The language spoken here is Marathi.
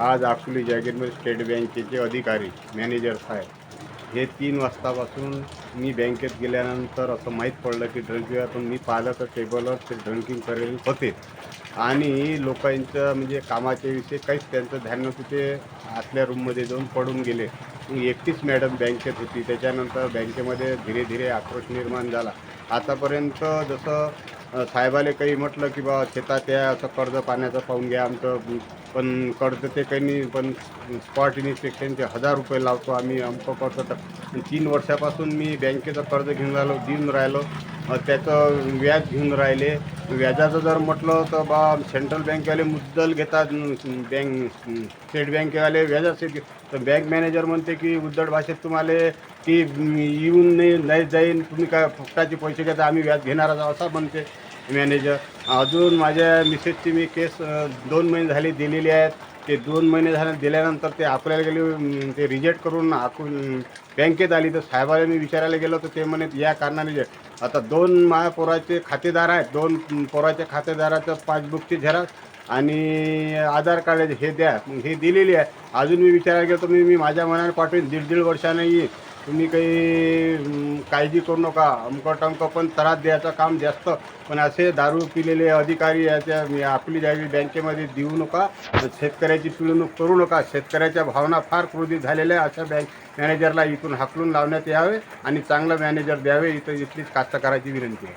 आज अकोली जागीरमध्ये स्टेट बँकेचे अधिकारी मॅनेजर साहेब हे तीन वाजतापासून मी बँकेत गेल्यानंतर असं माहीत पडलं की ड्रिंकिंग पण मी पाहिलं तर टेबलवर ते ड्रिंकिंग करेल होते. आणि लोकांचं म्हणजे कामाच्या विषयी काहीच त्यांचं ध्यान नव्हतं. ते आतल्या रूममध्ये जाऊन पडून गेले. एकटीच मॅडम बँकेत होती. त्याच्यानंतर बँकेमध्ये धीरे धीरे आक्रोश निर्माण झाला. आतापर्यंत जसं साहेबाले काही म्हटलं की बा शेतात या असं कर्ज पाण्याचं पाहून घ्या आमचं पण करतं ते काही नाही पण स्पॉट इन्स्पेक्शनचे हजार रुपये लावतो आम्ही अमकं करतो तर. तीन वर्षापासून मी बँकेचं कर्ज घेऊन राहिलो देऊन राहिलो. त्याचं व्याज घेऊन राहिले. व्याजाचं जर म्हटलं तर बा सेंट्रल बँकवाले मुद्दल घेतात बँक स्टेट बँकेवाले व्याजाचे तर बँक मॅनेजर म्हणते की उद्धट भाषेत तुम्हाला की येऊन नाही नाही जाईन तुम्ही काय फुकटाचे पैसे घेता आम्ही व्याज घेणारच असं म्हणते. मॅनेजर अजून माझ्या मिसेसची मी केस दोन महिने झाले दिलेली आहेत. ते दोन महिने झाले दिल्यानंतर ते आपल्याला गेले ते रिजेक्ट करून आकून बँकेत आली. तर साहेबाला मी विचारायला गेलो तर ते म्हणे या कारणाने जे- आता दोन माझ्या पोराचे खातेदार आहेत. दोन पोराच्या खातेदाराचं पासबुकची झेरॉक्स आणि आधार कार्ड हे द्या. हे दिलेली आहे. अजून मी विचारायला गेलो तर मी मी माझ्या मनाने पाठवेन. दीड दीड वर्षाने येईन तुम्ही काही काळजी करू नका. अमकं टमकं पण त्रास द्यायचं काम जास्त. पण असे दारू पिलेले अधिकारी याच्या आपली द्यावी बँकेमध्ये देऊ नका. शेतकऱ्याची पिळवणूक करू नका. शेतकऱ्याच्या भावना फार क्रोधित झालेल्या आहे. अशा बँक मॅनेजरला इथून हाकलून लावण्यात यावे आणि चांगलं मॅनेजर द्यावे. इथं इथलीच कास्तकाराची विनंती आहे.